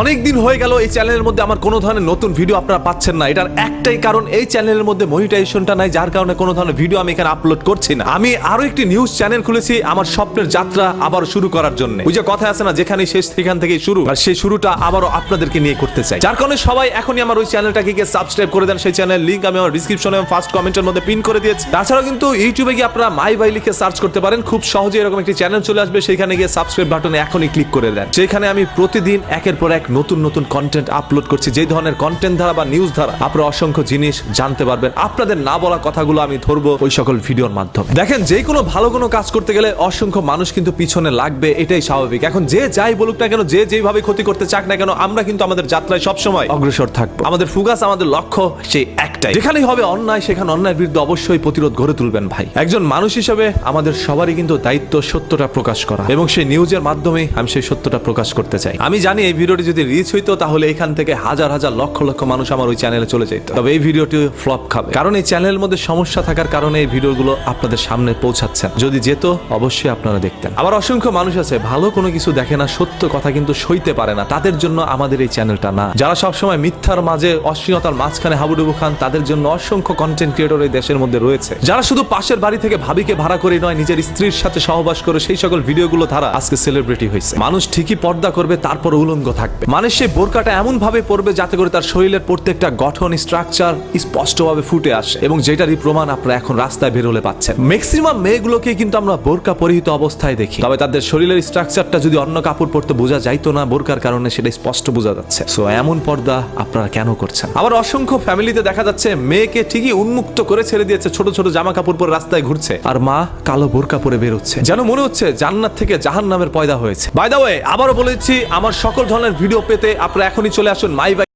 অনেক দিন হয়ে গেল এই চ্যানেলের মধ্যে আমার কোনো ধরনের নতুন ভিডিও আপনারা পাচ্ছেন না। এটার একটাই কারণ, এই চ্যানেলের মধ্যে মনিটাইজেশনটা নাই, যার কারণে কোনো ধরনের ভিডিও আমি এখানে আপলোড করছি না। আমি আরও একটি নিউজ চ্যানেল খুলেছি, আমার স্বপ্নের যাত্রা আবার শুরু করার জন্য। ওই যে কথা আছে না যেখানে শেষ সেখান থেকে শুরু। আর সেই শুরুটা আবারও আপনাদেরকে নিয়ে করতে চাই। যার কারণে সবাই এখনই আমার ওই চ্যানেলটাকে গিয়ে সাবস্ক্রাইব করে দেন। সেই চ্যানেল লিংক আমি আমার ডিসক্রিপশনে এবং ফার্স্ট কমেন্টের মধ্যে পিন করে দিয়েছি। তাছাড়াও কিন্তু ইউটিউবে গিয়ে আপনারা মাই বাই লিখে সার্চ করতে পারেন। খুব সহজে এরকম একটি চ্যানেল চলে আসবে। সেখানে গিয়ে সাবস্ক্রাইব বাটনে এখনই ক্লিক করে দেন। সেখানে আমি প্রতিদিন একের পর এক নতুন নতুন কন্টেন্ট আপলোড করছি যে ধরনের কন্টেন্ট ধারা বা নিউজ ধারা আপনারা অসংখ্য জিনিস জানতে পারবেন। আপনাদের না বলা কথাগুলো আমি ধরবো ওই সকল ভিডিওর মাধ্যমে। দেখেন যে কোনো ভালো কোনো কাজ করতে গেলে অসংখ্য মানুষ কিন্তু পিছনে লাগবে, এটাই স্বাভাবিক। এখন যে যাই বলুক না কেন, যে যেভাবে ক্ষতি করতে চাক না কেন, আমরা কিন্তু আমাদের যাত্রায় সবসময় অগ্রসর থাকব। আমাদের ফুগাস, আমাদের লক্ষ্য সেই একটাই। যেখানেই হবে অন্যায়, সেখানে অন্যায়ের বিরুদ্ধে অবশ্যই প্রতিরোধ গড়ে তুলবেন ভাই। একজন মানুষ হিসেবে আমাদের সবারই কিন্তু দায়িত্ব সত্যটা প্রকাশ করা। এবং সেই নিউজের মাধ্যমে আমি সেই সত্যটা প্রকাশ করতে চাই। আমি জানি এই ভিডিওটি যদি রিচ হইতো, তাহলে এখান থেকে হাজার হাজার লক্ষ লক্ষ মানুষ আমার ওই চ্যানেলে চলে যেত তবে এই ভিডিওটি ফ্লপ খাবে। কারণ এই চ্যানেলের মধ্যে সমস্যা থাকার কারণে এই ভিডিওগুলো আপনাদের সামনে পৌঁছাচ্ছে যদি যেত, অবশ্যই আপনারা দেখতেন। আবার অসংখ্য মানুষ আছে, ভালো কোনো কিছু দেখে না, সত্য কথা কিন্তু সইতে পারে না। তাদের জন্য আমাদের এই চ্যানেলটা না। যারা সবসময় মিথ্যার মাঝে, অশ্লীলতার মাঝখানে হাবুডুবু খান, তাদের জন্য অসংখ্য কন্টেন্ট ক্রিয়েটর এই দেশের মধ্যে রয়েছে। যারা শুধু পাশের বাড়ি থেকে ভাবিকে ভাড়া করে নয়, নিজের স্ত্রীর সাথে সহবাস করে সেই সকল ভিডিওগুলো ধারা আজকে সেলিব্রিটি হয়েছে মানুষ ঠিকই পর্দা করবে, তারপর উলঙ্গ থাকবে। মানুষ সেই বোরকাটা এমন ভাবে পড়বে যাতে করে তার শরীরের প্রত্যেকটা গঠন স্ট্রাকচার স্পষ্টভাবে ফুটে আসে এবং যেটারই প্রমাণ আপনারা এখন রাস্তায় বেরোলে পাচ্ছেন। ম্যাক্সিমাম মেয়েগুলোকে কিন্তু আমরা বোরকা পরিহিত অবস্থায় দেখি। তবে তাদের শরীরের স্ট্রাকচারটা যদি অন্য কাপড় পরতে বোঝা যাইতো না, বোরকার কারণে সেটা স্পষ্ট বোঝা যাচ্ছে। সো এমন পর্দা আপনারা কেন করছেন? আবার অসংখ্য ফ্যামিলিতে দেখা যাচ্ছে, মেয়েকে ঠিকই উন্মুক্ত করে ছেড়ে দিয়েছে, ছোট ছোট জামা কাপড় পরে রাস্তায় ঘুরছে। আর মা কালো বোরকা পরে বেরোচ্ছে। যেন মনে হচ্ছে জান্নাত থেকে জাহান নামের পয়দা হয়েছে। বাই দা ওয়ে আবারও বলেছি আমার সকল ধরনের ভিডিও পেতে আপনারা এখনই চলে আসুন মাই